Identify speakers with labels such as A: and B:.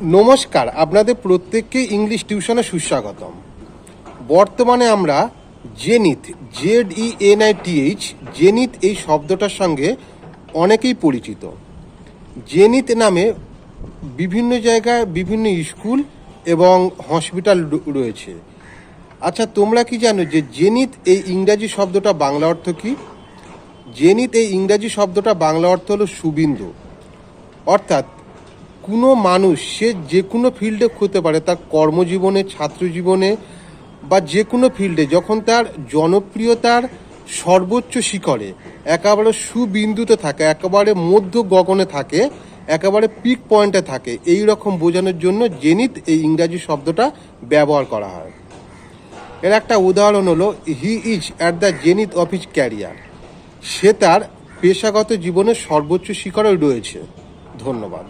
A: নমস্কার, আপনাদের প্রত্যেককে ইংলিশ টিউশনে সুস্বাগতম। বর্তমানে আমরা zenith Z E N I TH zenith এই শব্দটার সঙ্গে অনেকেই পরিচিত। জেনিত নামে বিভিন্ন জায়গায় বিভিন্ন স্কুল এবং হসপিটাল রয়েছে। আচ্ছা তোমরা কি জানো যে জেনিত এই ইংরাজি শব্দটা বাংলা অর্থ কি? জেনিত এই ইংরাজি শব্দটা বাংলা অর্থ হলো সুবিন্দু। অর্থাৎ কোনো মানুষ, সে যে কোনো ফিল্ডে হতে পারে, তার কর্মজীবনে, ছাত্রজীবনে বা যে কোনো ফিল্ডে যখন তার জনপ্রিয়তার সর্বোচ্চ শিখরে, একেবারে সুবিন্দুতে থাকে, একেবারে মধ্য গগনে থাকে, একেবারে পিক পয়েন্টে থাকে, এই রকম বোঝানোর জন্য জেনিত এই ইংরাজি শব্দটা ব্যবহার করা হয়। এর একটা উদাহরণ হলো he is at the zenith of career সে তার পেশাগত জীবনের সর্বোচ্চ শিখরে রয়েছে। ধন্যবাদ।